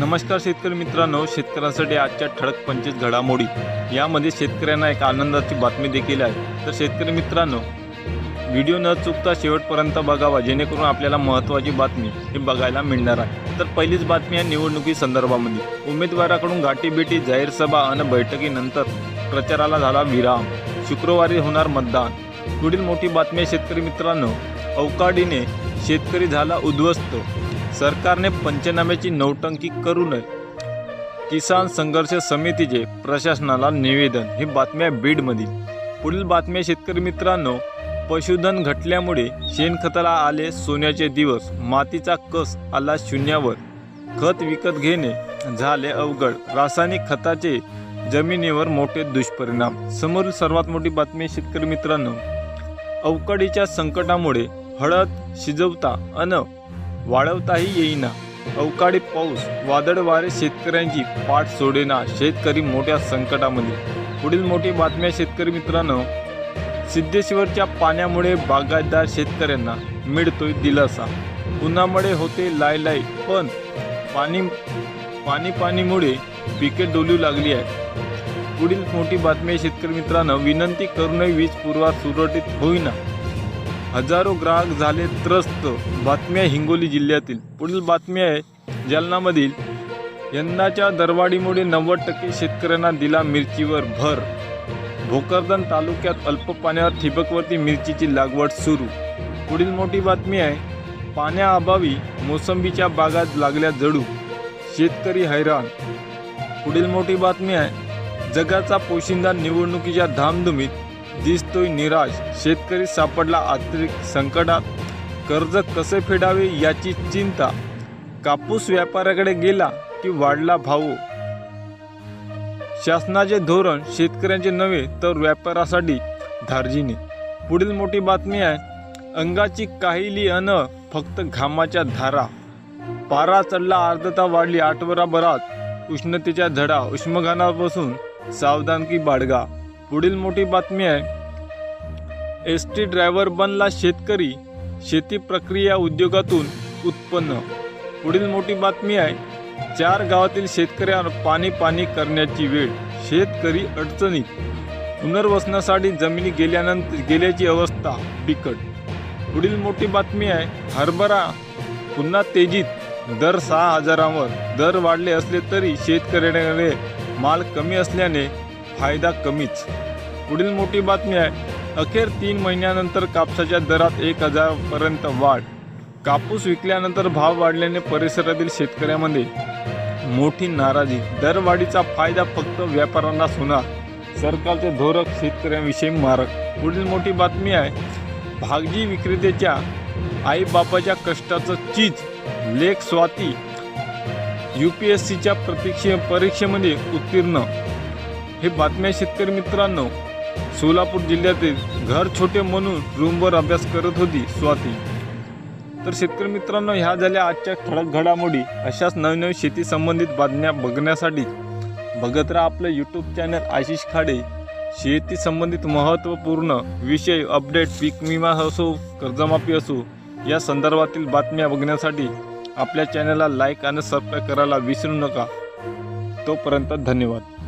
नमस्कार शेतकरी मित्रांनो शेतकऱ्यांसाठी आजच्या ठळक पंचवीस घडामोडी. यामध्ये शेतकऱ्यांना एक आनंदाची बातमी देखील आहे. तर शेतकरी मित्रांनो व्हिडिओ न चुकता शेवटपर्यंत बघावा जेणेकरून आपल्याला महत्त्वाची बातमी ही बघायला मिळणार आहे. तर पहिलीच बातमी आहे निवडणुकी संदर्भामध्ये. उमेदवाराकडून गाठीभेटी जाहीर सभा आणि बैठकीनंतर प्रचाराला झाला विराम. शुक्रवारी होणार मतदान. पुढील मोठी बातमी आहे शेतकरी मित्रांनो अवकाडीने शेतकरी झाला उद्ध्वस्त. सरकारने पंचनाम्याची नौटंकी करू नये. किसान संघर्ष समितीचे प्रशासनाला निवेदन ही बातम्या बीडमधील. पुढील बातम्या शेतकरी मित्रांनो पशुधन घटल्यामुळे शेणखताला आले सोन्याचे दिवस मातीचा कस आला शून्यावर. खत विकत घेणे झाले अवघड रासायनिक खताचे जमिनीवर मोठे दुष्परिणाम. समोरील सर्वात मोठी बातमी शेतकरी मित्रांनो अवकाळीच्या संकटामुळे हळद शिजवता अन वाढवताही येईना. अवकाळी पाऊस वादळ वारे शेतकऱ्यांची पाठ सोडेना शेतकरी मोठ्या संकटामध्ये. पुढील मोठी बातम्या शेतकरी मित्रांनो. सिद्धेश्वरच्या पाण्यामुळे बागायतदार शेतकऱ्यांना मिळतोय दिलासा. उन्हामुळे होते लाय लाय पण पाणी पाणी पाणीमुळे पिके डोलू लागली आहे पुढील मोठी बातमी शेतकरी मित्रांनो. विनंती करूनही वीज पुरवठा सुरळीत होईना. हजारो ग्राहक झाले त्रस्त. बातम्या हिंगोली जिल्ह्यातील. पुढील बातमी आहे जालनामधील. यंदाच्या दरवाढीमुळे नव्वद टक्के शेतकऱ्यांना दिला मिरचीवर भर. भोकरदन तालुक्यात अल्प पाण्यावर ठिबकवरती मिरचीची लागवड सुरू. पुढील मोठी बातमी आहे पाण्याअभावी मोसंबीच्या बागात लागल्या जडू. शेतकरी हैराण. पुढील मोठी बातमी आहे जगाचा पोशिंदा निवडणुकीच्या धामधुमीत दिसतोय निराश. शेतकरी सापडला आर्थिक संकटात. कर्ज कसे फेडावे याची चिंता. कापूस व्यापाऱ्याकडे गेला की वाढला भाव. शासनाचे धोरण शेतकऱ्यांचे नव्हे तर व्यापारासाठी धार्जिने. पुढील मोठी बातमी आहे अंगाची काहिली अन फक्त घामाच्या धारा. पारा चढला आर्द्रता वाढली आठवडाभरात उष्णतेच्या झडा उष्मघानापासून सावधानकी बाळगा. पुढील मोठी बातमी आहे. एस टी ड्रायव्हर बनला शेतकरी शेती प्रक्रिया उद्योगातून उत्पन्न. पुढील मोठी बातमी आहे चार गावातील शेतकऱ्यांवर पाणी पाणी करण्याची वेळ शेतकरी अडचणीत. पुनर्वसनासाठी जमिनी गेल्यानंतर गेल्याची अवस्था बिकट. पुढील मोठी बातमी आहे हरभरा पुन्हा तेजीत दर सहा हजारांवर. दर वाढले असले तरी शेतकऱ्यांकडे माल कमी असल्याने फायदा कमीच. पुढील मोठी बातमी आहे. अखेर तीन महिन्यानंतर कापसाच्या दरात एक हजारपर्यंत वाढ. कापूस विकल्यानंतर भाव वाढल्याने परिसरातील शेतकऱ्यांमध्ये मोठी नाराजी. दरवाढीचा फायदा फक्त व्यापाऱ्यांनाच होणार. सरकारचे धोरक शेतकऱ्यांविषयी मारक. पुढील मोठी बातमी आहे. भागजी विक्रेत्याच्या आईबापाच्या कष्टाचं चीज. लेख स्वाती. यू पी एस सीच्या प्रतीक्षे परीक्षेमध्ये उत्तीर्ण हे बातम्या शेतकरी मित्रांनो सोलापूर जिल्ह्यातील घर छोटे म्हणून रूमवर अभ्यास करत होती स्वाती. तर शेतकरी मित्रांनो ह्या झाल्या आजच्या ठळक घडामोडी. अशाच नवनवीन शेती संबंधित बातम्या बघण्यासाठी बघत राहा आपलं यूट्यूब चॅनल आशिष खाडे. शेती संबंधित महत्त्वपूर्ण विषय अपडेट पीक विमा असो कर्जमाफी असो या संदर्भातील बातम्या बघण्यासाठी आपल्या चॅनलला लाईक आणि सबस्क्राईब करायला विसरू नका. तोपर्यंत धन्यवाद.